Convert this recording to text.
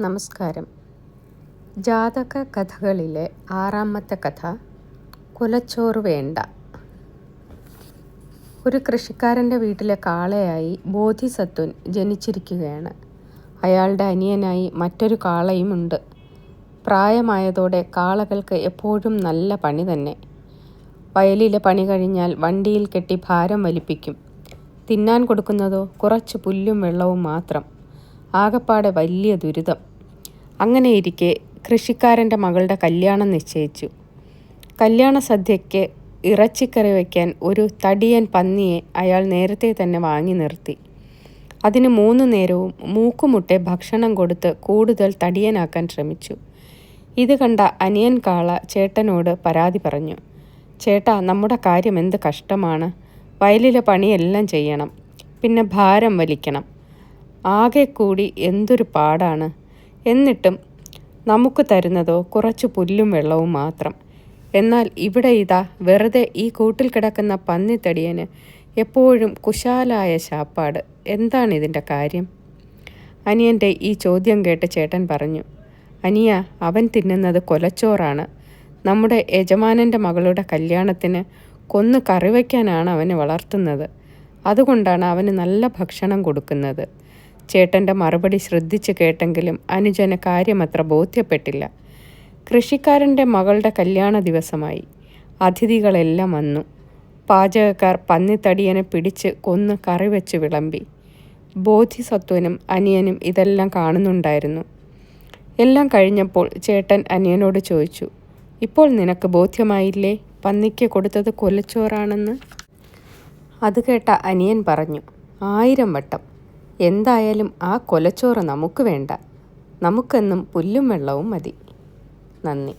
നമസ്കാരം. ജാതക കഥകളിലെ ആറാമത്തെ കഥ കുലച്ചോറ് വേണ്ട. ഒരു കൃഷിക്കാരന്റെ വീട്ടിലെ കാളയായി ബോധിസത്വൻ ജനിച്ചിരിക്കുകയാണ്. അയാളുടെ അനിയനായി മറ്റൊരു കാളയുമുണ്ട് പ്രായമായതോടെ കാളകൾക്ക് എപ്പോഴും നല്ല പണി തന്നെ. വയലിലെ പണി കഴിഞ്ഞാൽ വണ്ടിയിൽ കെട്ടി ഭാരം വലിപ്പിക്കും. തിന്നാൻ കൊടുക്കുന്നതോ കുറച്ച് പുല്ലും വെള്ളവും മാത്രം. ആകപ്പാടെ വലിയ ദുരിതം. അങ്ങനെയിരിക്കെ കൃഷിക്കാരന്റെ മകളുടെ കല്യാണം നിശ്ചയിച്ചു. കല്യാണ സദ്യയ്ക്ക് ഇറച്ചിക്കറി വയ്ക്കാൻ ഒരു തടിയൻ പന്നിയെ അയാൾ നേരത്തെ തന്നെ വാങ്ങി നിർത്തി. അതിന് മൂന്ന് നേരവും മൂക്കുമുട്ടെ ഭക്ഷണം കൊടുത്ത് കൂടുതൽ തടിയനാക്കാൻ ശ്രമിച്ചു. ഇത് കണ്ട അനിയൻ കാള ചേട്ടനോട് പരാതി പറഞ്ഞു ചേട്ടാ നമ്മുടെ കാര്യം എന്ത് കഷ്ടമാണ്. വയലിലെ പണിയെല്ലാം ചെയ്യണം. പിന്നെ ഭാരം വലിക്കണം. ആകെ കൂടി എന്തൊരു പാടാണ്. എന്നിട്ടും നമുക്ക് തരുന്നതോ കുറച്ച് പുല്ലും വെള്ളവും മാത്രം. എന്നാൽ ഇവിടെ ഇതാ വെറുതെ ഈ കൂട്ടിൽ കിടക്കുന്ന പന്നിത്തടിയന് എപ്പോഴും കുശാലായ ശാപ്പാട്. എന്താണ് ഇതിന്റെ കാര്യം? അനിയന്റെ ഈ ചോദ്യം കേട്ട് ചേട്ടൻ പറഞ്ഞു അനിയ അവൻ തിന്നുന്നത് കൊലച്ചോറാണ്. നമ്മുടെ യജമാനന്റെ മകളുടെ കല്യാണത്തിന് കൊന്ന് കറിവയ്ക്കാനാണ് അവനെ വളർത്തുന്നത്. അതുകൊണ്ടാണ് അവന് നല്ല ഭക്ഷണം കൊടുക്കുന്നത്. ചേട്ടന്റെ മറുപടി ശ്രദ്ധിച്ചു കേട്ടെങ്കിലും അനുജന് കാര്യമത്ര ബോധ്യപ്പെട്ടില്ല. കൃഷിക്കാരന്റെ മകളുടെ കല്യാണ ദിവസമായി. അതിഥികളെല്ലാം വന്നു. പാചകക്കാർ പന്നിത്തടിയനെ പിടിച്ച് കൊന്ന് കറി വെച്ച് വിളമ്പി. ബോധിസത്വനും അനിയനും ഇതെല്ലാം കാണുന്നുണ്ടായിരുന്നു. എല്ലാം കഴിഞ്ഞപ്പോൾ ചേട്ടൻ അനിയനോട് ചോദിച്ചു ഇപ്പോൾ നിനക്ക് ബോധ്യമായില്ലേ? പന്നിക്ക് കൊടുത്തത് കൊലച്ചോറാണെന്ന്? അത് കേട്ട അനിയൻ പറഞ്ഞു ആയിരം വട്ടം. എന്തായാലും ആ കൊലച്ചോറ് നമുക്ക് വേണ്ട. നമുക്കെന്നും പുല്ലും വെള്ളവും മതി. നന്ദി.